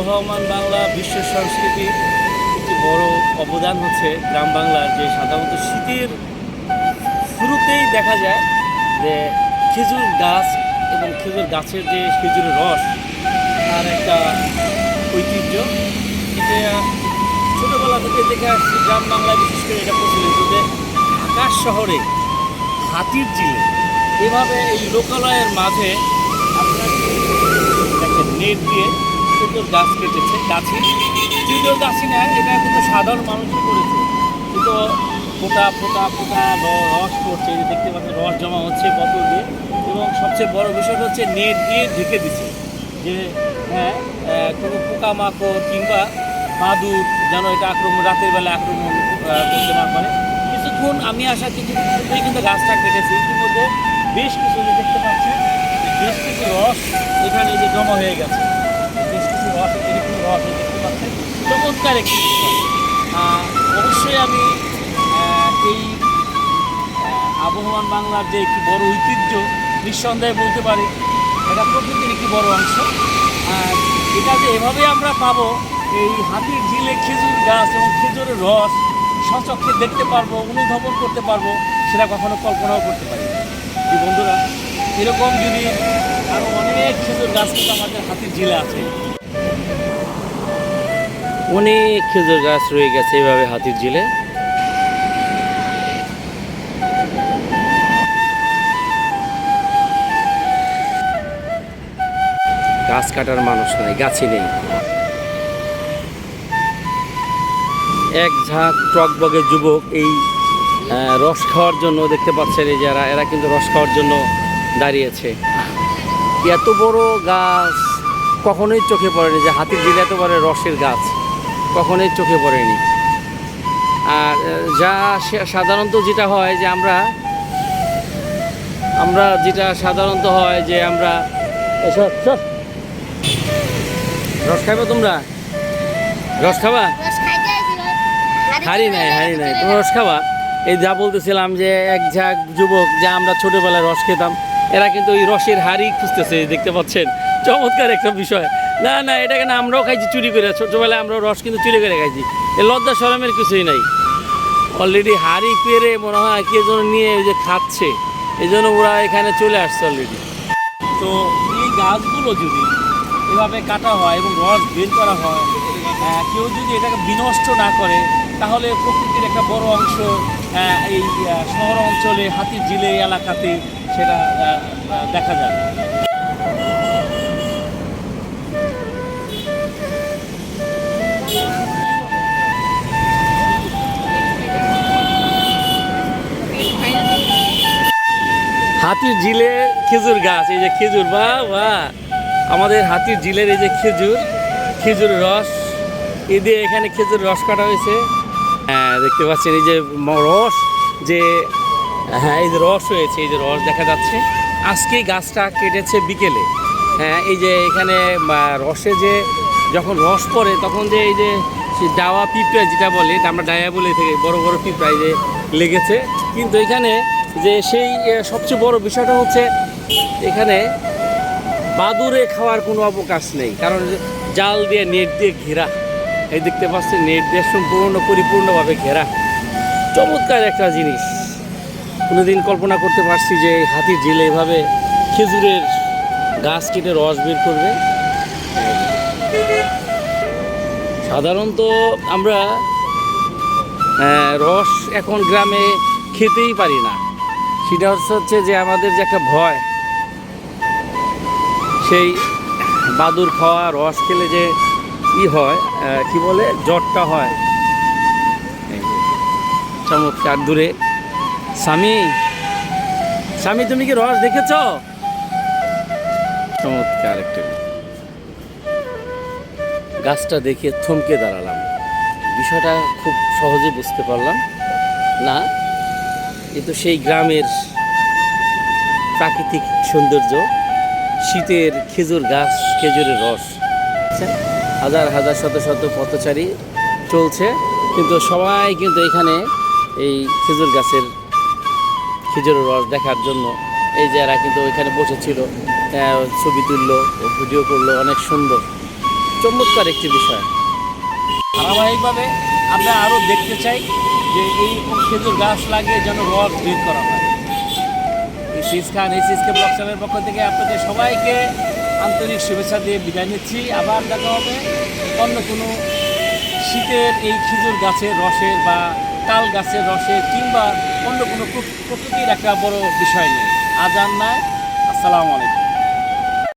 আবহমান বাংলা বিশ্ব সংস্কৃতির একটি বড় অবদান হচ্ছে গ্রাম বাংলার যে সাধারণত শীতের শুরুতেই দেখা যায় যে খেজুর গাছ এবং খেজুর গাছের যে খেজুরের রস, তার একটা ঐতিহ্য। এটা ছোটোবেলা থেকে দেখে আসছি, গ্রাম বাংলায় বিশেষ করে এটা প্রচলিত যে ঢাকার শহরে হাতির জিলে এভাবে এই লোকালয়ের মাঝে আপনার দেখেন, নেট দিয়ে সুন্দর গাছ কেটেছে, গাছে। যদিও গাছই না এটা কিন্তু সাধারণ মানুষই করেছে। কিন্তু ফোটা ফোটা ফোটা রস পড়ছে দেখতে পাচ্ছেন, রস জমা হচ্ছে বোতল দিয়ে। এবং সবচেয়ে বড় বিষয়টা হচ্ছে নেট দিয়ে ঢেকে দিচ্ছে। যে হ্যাঁ কোনো পোকামাকড় কিংবা মাদুর যেন এটা আক্রমণ রাতের বেলা আক্রমণ করতে না পারে। কিছুক্ষণ আমি আসা কিছু কিছুতেই কিন্তু গাছটা কেটেছি। ইতিমধ্যে বেশ কিছু দেখতে পাচ্ছেন, বেশ কিছু রস এখানে যে জমা হয়ে গেছে। চমৎকার একটি বিষয়। অবশ্যই আমি এই আবহমান বাংলার যে একটি বড় ঐতিহ্য, নিঃসন্দেহে বলতে পারি, এটা প্রকৃতির একটি বড় অংশ এটা যে এভাবে আমরা পাবো, এই হাতির ঝিলে খেজুর গাছ এবং খেজুরের রস সচক্ষে দেখতে পারব, অনুধাবন করতে পারব, সেটা কখনো কল্পনাও করতে পারি। এই বন্ধুরা, এরকম যদি আরও অনেক খেজুর গাছ কিন্তু আমাদের হাতির ঝিলে আছে অনেক খেজুর গাছ রয়ে গেছে এইভাবে হাতির ঝিলে। গাছ কাটার মানুষ নাই, গাছই নেই। এক ঝাঁক টকবগে যুবক এই রস খাওয়ার জন্য দেখতে পাচ্ছেন এই যারা এরা কিন্তু রস খাওয়ার জন্য দাঁড়িয়েছে। এত বড় গাছ কখনোই চোখে পড়েনি যে হাতির দিলে এত বড় রসের গাছ। কখনোই চোখে পড়েনি। আর যা সাধারণত যেটা হয় যে আমরা আমরা যেটা সাধারণত হয় যে আমরা এসব রস খাবে তোমরা? রস খাবা? হারি নাই হারি নাই। তুমি রস খাবা? এই যা বলতেছিলাম যে এক ঝাঁক যুবক যা আমরা ছোটবেলায় রস খেতাম এরা কিন্তু ওই রসের হাড়ি খুঁজতেছে দেখতে পাচ্ছেন? চমৎকার একটা বিষয়। না না এটাকে না আমরাও খাইছি, চুরি করে। ছোটবেলায় আমরা রস কিন্তু চুরি করে খাইছি। এ লজ্জা সরমের কিছুই নাই। অলরেডি হাড়ি পেরে মনে হয় কে যেন নিয়ে ওই যে খাচ্ছে। এই জন্য ওরা এখানে চলে আসছে অলরেডি তো এই গাছগুলো যদি এভাবে কাটা হয় এবং রস বের করা হয় কেউ যদি এটাকে বিনষ্ট না করে, তাহলে প্রকৃতির একটা বড় অংশ এই শহর অঞ্চলে হাতির ঝিলে এলাকাতে সেটা দেখা যায় হাতির ঝিলে খেজুর গাছ, এই যে খেজুর, বা বা। আমাদের হাতির ঝিলের এই যে খেজুর খেজুর রস। এ দিয়ে এখানে খেজুর রস কাটা হয়েছে। হ্যাঁ দেখতে পাচ্ছেন এই যে রস যে হ্যাঁ এই যে রস হয়েছে, এই যে রস দেখা যাচ্ছে। আজকে গাছটা কেটেছে বিকেলে। হ্যাঁ এই যে এখানে রসে যে যখন রস পড়ে, তখন যে এই যে ডাওয়া পিঁপড়া যেটা বলে আমরা ডায়া বলে থেকে বড় বড় পিঁপড়া যে লেগেছে। কিন্তু এখানে যে সেই সবচেয়ে বড় বিষয়টা হচ্ছে এখানে বাদুরে খাওয়ার কোনো অবকাশ নেই। কারণ জাল দিয়ে, নেট দিয়ে ঘেরা। এই দেখতে পাচ্ছি নেট দিয়ে সম্পূর্ণ পরিপূর্ণভাবে ঘেরা। চমৎকার একটা জিনিস। কোনোদিন কল্পনা করতে পারছি যে হাতির ঝিলে এভাবে খেজুরের গাছ কেটে রস বের করবে। সাধারণত আমরা রস এখন গ্রামে খেতেই পারি না। সেটা হচ্ছে যে আমাদের যে একটা ভয়, সেই বাদুর খাওয়া, রস খেলে যে ই হয় কি বলে, জ্বরটা হয়। চমৎকার, দূরে। স্বামী স্বামী, তুমি কি রস দেখেছ? চমৎকার একটা গাছটা দেখে থমকে দাঁড়ালাম। বিষয়টা খুব সহজে বুঝতে পারলাম। না এ তো সেই গ্রামের প্রাকৃতিক সৌন্দর্য, শীতের খেজুর গাছ, খেজুরের রস। বুঝছেন? হাজার হাজার শত শত পথচারী চলছে, কিন্তু সবাই কিন্তু এখানে এই খেজুর গাছের, খেজুরের রস দেখার জন্য। এই যে এরা কিন্তু ওইখানে বসেছিল ছবি তুললো ভিডিও করল, অনেক সুন্দর। চমৎকার একটি বিষয়। ধারাবাহিকভাবে আমরা আরও দেখতে চাই যে এই খেজুর গাছ লাগিয়ে যেন রস বের করা হয়। এই সিস খান এই সিসকে ব্লক চ্যানেলের পক্ষ থেকে আপনাদের সবাইকে আন্তরিক শুভেচ্ছা দিয়ে বিদায় নিচ্ছি। আবার দেখা হবে অন্য কোনো শীতের এই খেজুর গাছের রসের বা তাল গাছের রসের কিংবা অন্য কোনো প্রক- প্রকৃতির একটা বড় বিষয় নেই আজান নাই। আসসালামু আলাইকুম।